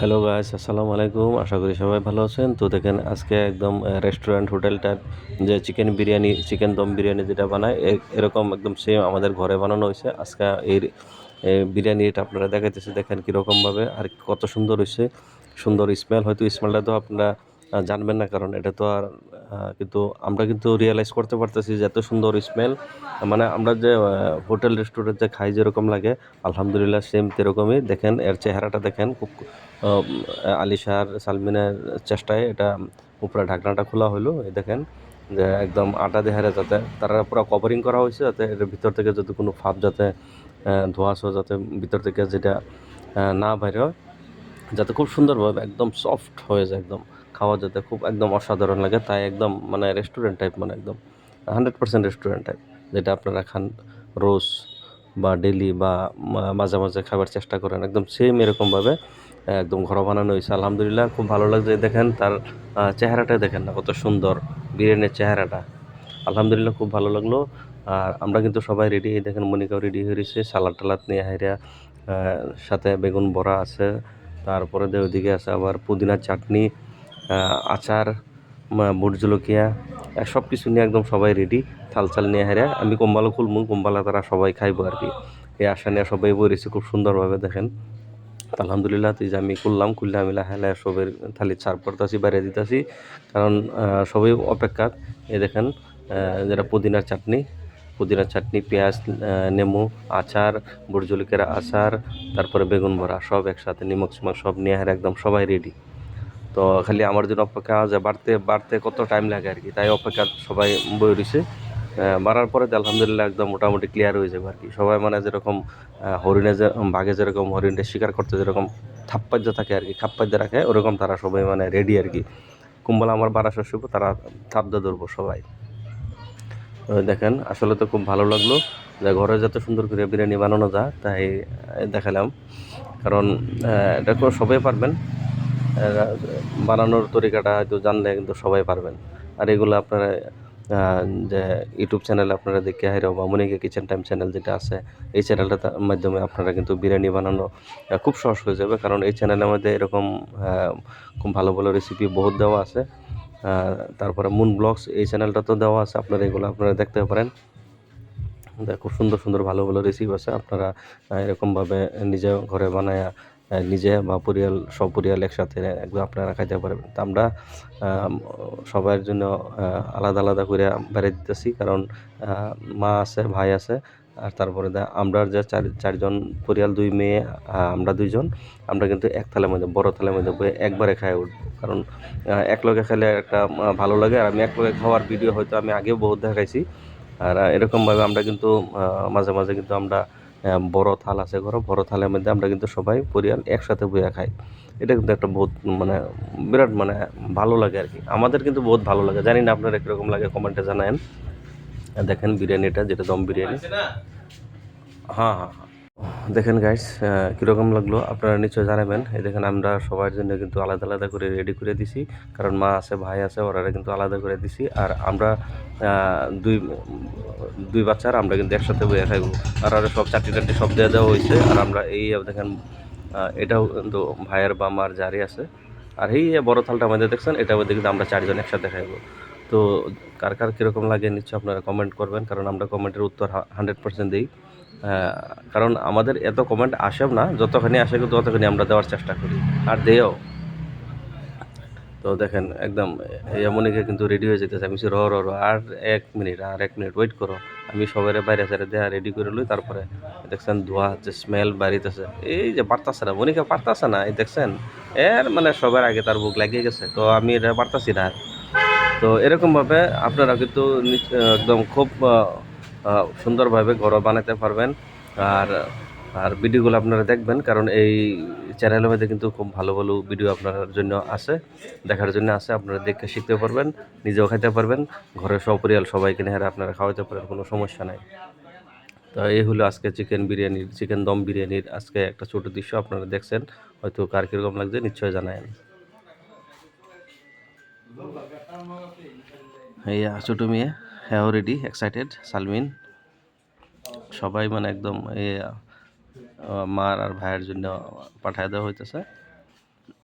Hello guys, আসসালামু আলাইকুম। আশা করি সবাই ভালো আছেন। তো দেখেন, আজকে একদম রেস্টুরেন্ট হোটেলটার যে চিকেন বিরিয়ানি চিকেন দম বিরিয়ানি যেটা বানায় এরকম একদম সেম আমাদের ঘরে বানানো হয়েছে। আজকে এই বিরিয়ানিটা আপনারা দেখাইতেছে। দেখেন কীরকমভাবে আর কত সুন্দর হয়েছে সুন্দর স্মেল হয়তো স্মেলটা তো আপনারা জানবেন না, কারণ এটা তো আর কিন্তু আমরা কিন্তু রিয়েলাইজ করতে পারতেছি যে এত সুন্দর স্মেল মানে আমরা যে হোটেল রেস্টুরেন্টে খাই যেরকম লাগে, আলহামদুলিল্লাহ সেম তেরকমই। দেখেন, এর চেহারাটা দেখেন, খুব আলিশার, সালমিনের চেষ্টায় এটা উপরে ঢাকনাটা খোলা হলো এই দেখেন, যে একদম আটা দেহারে যাতে, তারা পুরো কভারিং করা হয়েছে যাতে এর ভিতর থেকে যদি কোনো ফাপ যাতে ধোঁয়াশা যাতে ভিতর থেকে যেটা না বাইরে হয়। যাতে খুব সুন্দরভাবে একদম সফট হয়ে যায় একদম খাওয়া যাতে খুব একদম অসাধারণ লাগে তাই একদম মানে রেস্টুরেন্ট টাইপ মানে একদম হান্ড্রেড পার্সেন্ট রেস্টুরেন্ট টাইপ যেটা আপনারা খান রোজ বা ডেলি বা মাঝে মাঝে খাবার চেষ্টা করেন একদম সেম এরকমভাবে একদম ঘর বানানো হয়েছে। আলহামদুলিল্লাহ খুব ভালো লাগছে দেখেন তার আহ, চেহারাটা দেখেন না কত সুন্দর বিরিয়ানির চেহারাটা। আলহামদুলিল্লাহ খুব ভালো লাগল। আর আমরা কিন্তু সবাই রেডি হয়ে দেখেন মনিকাও রেডি হয়ে রয়েছে সালাদ টালাদ নিয়ে হাইরা সাথে বেগুন বড়া আছে তারপরে ওইদিকে আছে আবার পুদিনার চাটনি আচার বুট জলকিয়া সব কিছু নিয়ে একদম সবাই রেডি থাল চাল নিয়ে হেরে আমি কম্বালো খুলমু, কম্বালা তারা সবাই খাইবো আর কি। এই আশা নিয়ে সবাই বইরেছি খুব সুন্দরভাবে, দেখেন। আলহামদুলিল্লাহ তুই যে আমি করলাম খুললে আমি লাহে সবের থালি ছাড় করতেছি বাইরে দিতেছি। কারণ সবাই অপেক্ষা এ দেখেন যেটা পুদিনার চাটনি পুদিনার চাটনি, পেঁয়াজ নেমু, আচার বুটজলিকের আচার, তারপরে বেগুন ভরা সব একসাথে নিমক সিমক সব নিয়ে একদম সবাই রেডি তো খালি আমার জন্য অপেক্ষা যে বাড়তে বাড়তে কত টাইম লাগে আর কি, তাই অপেক্ষা সবাই বই রয়েছে বাড়ার পরে আলহামদুলিল্লাহ একদম মোটামুটি ক্লিয়ার হয়ে যাবে আর কি। সবাই মানে যেরকম হরিণে যে, বাঘে যেরকম হরিণটা শিকার করতে যেরকম থাপ্পাজ্য থাকে আর কি, খাপ্পাজ্য রাখে, ওরকম তারা সবাই মানে রেডি আর কি। কুম্বলা আমার বাড়া শুভ তারা থাপদা ধরবো সবাই। দেখেন, আসলে তো খুব ভালো লাগল। যে ঘরে যত সুন্দর করে বিরিয়ানি বানানো যায় তাই দেখালাম। কারণ এটা সবাই পারবেন। বানানোর তরিকাটা হয়তো জানলে কিন্তু সবাই পারবেন। আর এগুলো আপনারা যে ইউটিউব চ্যানেলে আপনারা দেখে হাইরো বা মনিকে কিচেন টাইম চ্যানেল যেটা আছে, এই চ্যানেলটার মাধ্যমে আপনারা কিন্তু বিরিয়ানি বানানো খুব সহজ হয়ে যাবে। কারণ এই চ্যানেলের মধ্যে এরকম খুব ভালো ভালো রেসিপি বহুত দেওয়া আছে। তারপরে মুন ব্লগস এই চ্যানেলটা তো দেওয়া আছে আপনারা এগুলো আপনারা দেখতে পারেন। দেখ, খুব সুন্দর সুন্দর ভালো ভালো রেসিপি আছে আপনারা এরকমভাবে নিজে ঘরে বানায় নিজে বা পরিয়াল সপরিয়াল একসাথে একদম আপনারা খাইতে পারবেন। তা আমরা সবার জন্য আলাদা আলাদা করে বেড়ে দিতেছি কারণ মা আছে ভাই আছে আর তারপরে আমরা যে চার, চারজন পরিয়াল, দুই মেয়ে আমরা দুইজন, আমরা কিন্তু এক থালের মধ্যে, বড় থালের মধ্যে বয়ে একবারে খাই উঠবো কারণ এক লগে খেলে একটা ভালো লাগে। আর আমি এক লগে খাওয়ার ভিডিও হয়তো আমি আগেও বহুত দেখাইছি। আর এরকমভাবে আমরা কিন্তু মাঝে মাঝে কিন্তু আমরা বড় থাল আছে ঘরে, বড় থালের মধ্যে আমরা কিন্তু সবাই পরিয়াল একসাথে বইয়া খাই। এটা কিন্তু একটা বহুত মানে বিরাট মানে ভালো লাগে আর কি। আমাদের কিন্তু বহুত ভালো লাগে। জানি না আপনার কীরকম লাগে, কমেন্টে জানায়েন। আর দেখেন বিরিয়ানিটা, যেটা দম বিরিয়ানি। হ্যাঁ হ্যাঁ হ্যাঁ। দেখেন গাইস কীরকম লাগল? আপনারা নিশ্চয় জানাবেন। এই দেখেন আমরা সবার জন্য কিন্তু আলাদা আলাদা করে রেডি করে দিছি। কারণ মা আছে, ভাই আছে ওরা কিন্তু আলাদা করে দিছি। আর আমরা দুই দুই বাচ্চার আমরা কিন্তু একসাথে বইয়ে খাইব। আর আর সব চারটি টাটি সব দেওয়া দেওয়া হয়েছে। আর আমরা এই, দেখেন এটাও কিন্তু ভাইয়ের বা মার জারি আছে। আর এই বড় থালটা আমাদের দেখছেন এটা মধ্যে কিন্তু আমরা চারজন একসাথে খাইব। তো কার কার কীরকম লাগে নিশ্চয় আপনারা কমেন্ট করবেন কারণ আমরা কমেন্টের উত্তর হান্ড্রেড পার্সেন্ট দিই। কারণ আমাদের এত কমেন্ট আসেও না যতখানি আসে কিন্তু ততখানি আমরা দেওয়ার চেষ্টা করি আর দেও তো দেখেন একদম এমনিকে কিন্তু রেডি হয়ে যেতেছে আমি বলছি, র র র আর এক মিনিট আর এক মিনিট ওয়েট করো। আমি সবাই বাইরে সাইরে দেয়া রেডি করে লই তারপরে দেখছেন ধোয়া যে স্মেল বাড়িতেছে। এই যে পারতাছে না মনিকা পারতাছে না এই দেখছেন এর মানে সবার আগে তার বুক লাগিয়ে গেছে তো আমি এটা পারতাছি না। তো এরকমভাবে আপনারা কিন্তু একদম খুব সুন্দরভাবে ঘর বানাতে পারবেন। আর আর ভিডিওগুলো আপনারা দেখবেন, কারণ এই চ্যানেলের মধ্যে কিন্তু খুব ভালো ভালো ভিডিও আপনার জন্য আছে, দেখার জন্য আছে। আপনারা দেখে শিখতে পারবেন, নিজেও খাইতে পারবেন। ঘরের সপরিয়াল সবাইকে নিয়ে আপনারা খাওয়াতে পারেন, কোনো সমস্যা নাই। তো এই হলো আজকে চিকেন বিরিয়ানির চিকেন দম বিরিয়ানির আজকে একটা ছোট দৃশ্য, আপনারা দেখছেন। হয়তো কার কীরকম লাগছে নিশ্চয় জানায়েন। এই ছোটো মেয়ে হ্যাঁ রেডি এক্সাইটেড সালমিন। সবাই মানে একদম মার আর ভাইয়ের জন্য পাঠায় দেওয়া হইতেছে।